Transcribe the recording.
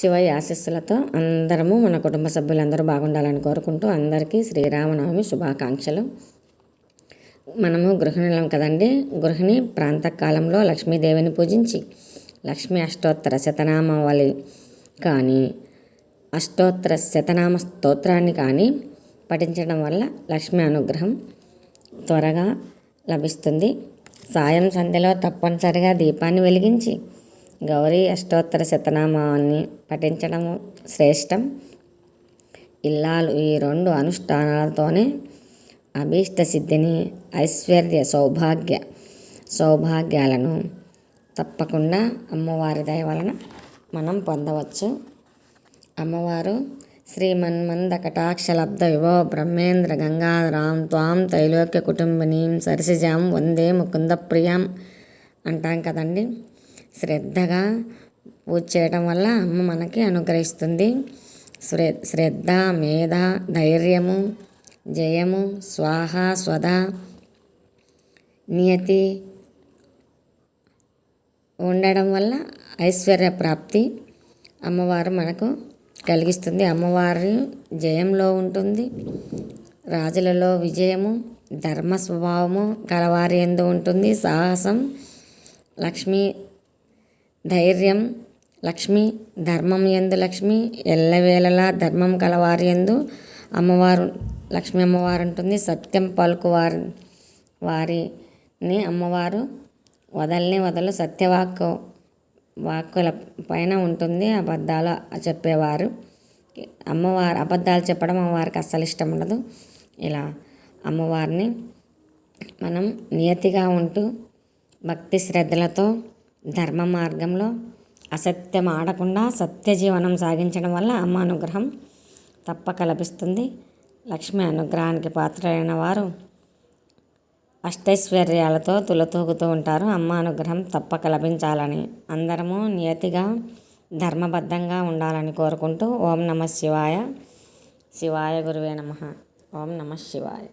శివయ్య ఆశస్సులతో అందరము మన కుటుంబ సభ్యులందరూ బాగుండాలని కోరుకుంటూ అందరికీ శ్రీరామనవమి శుభాకాంక్షలు. మనము గృహిణులం కదండి. గృహిణి ప్రాంతకాలంలో లక్ష్మీదేవిని పూజించి లక్ష్మీ అష్టోత్తర శతనామావళి కానీ అష్టోత్తర శతనామ స్తోత్రాన్ని కానీ పఠించడం వల్ల లక్ష్మీ అనుగ్రహం త్వరగా లభిస్తుంది. సాయం సంధ్యలో తప్పనిసరిగా దీపాన్ని వెలిగించి గౌరీ అష్టోత్తర శతనామాన్ని పఠించడము శ్రేష్టం. ఇల్లాలు ఈ రెండు అనుష్ఠానాలతోనే అభీష్ట సిద్ధిని ఐశ్వర్య సౌభాగ్య సౌభాగ్యాలను తప్పకుండా అమ్మవారి దయ వలన మనం పొందవచ్చు. అమ్మవారు శ్రీమన్మంద కటాక్షలబ్ధ విభవ బ్రహ్మేంద్ర గంగాధరాం త్వాం త్రైలోక్య కుటుంబినీం సరసిజాం వందే ముకుందప్రియాం అంటాం కదండి. శ్రద్ధగా పూజ చేయడం వల్ల అమ్మ మనకి అనుగ్రహిస్తుంది. శ్రద్ధ మేధ ధైర్యము జయము స్వాహ స్వధ నియతి ఉండడం వల్ల ఐశ్వర్య ప్రాప్తి అమ్మవారు మనకు కలిగిస్తుంది. అమ్మవారి జయంలో ఉంటుంది. రాజులలో విజయము ధర్మ స్వభావము కలవారి ఎందు ఉంటుంది. సాహసం లక్ష్మీ ధైర్యం లక్ష్మి ధర్మం ఎందు లక్ష్మి ఎల్లవేళలా ధర్మం కలవారి ఎందు అమ్మవారు లక్ష్మీ అమ్మవారు ఉంటుంది సత్యం పలుకు వారి వారిని అమ్మవారు వదల్ని వదలు సత్యవాక్కు వాక్కుల పైన ఉంటుంది. అబద్ధాలు చెప్పేవారు. అమ్మవారు అబద్ధాలు చెప్పడం అమ్మవారికి అస్సలు ఇష్టం ఉండదు. ఇలా అమ్మవారిని మనం నియతిగా ఉంటూ భక్తి శ్రద్ధలతో ధర్మ మార్గంలో అసత్యం ఆడకుండా సత్య జీవనం సాగించడం వల్ల అమ్మ అనుగ్రహం తప్పక లభిస్తుంది. లక్ష్మి అనుగ్రహానికి పాత్రైన వారు అష్టైశ్వర్యాలతో తులతూగుతూ ఉంటారు. అమ్మ అనుగ్రహం తప్పక లభించాలని అందరము నియతిగా ధర్మబద్ధంగా ఉండాలని కోరుకుంటూ ఓం నమ శివాయ. శివాయ గురువే నమ. ఓం నమ శివాయ.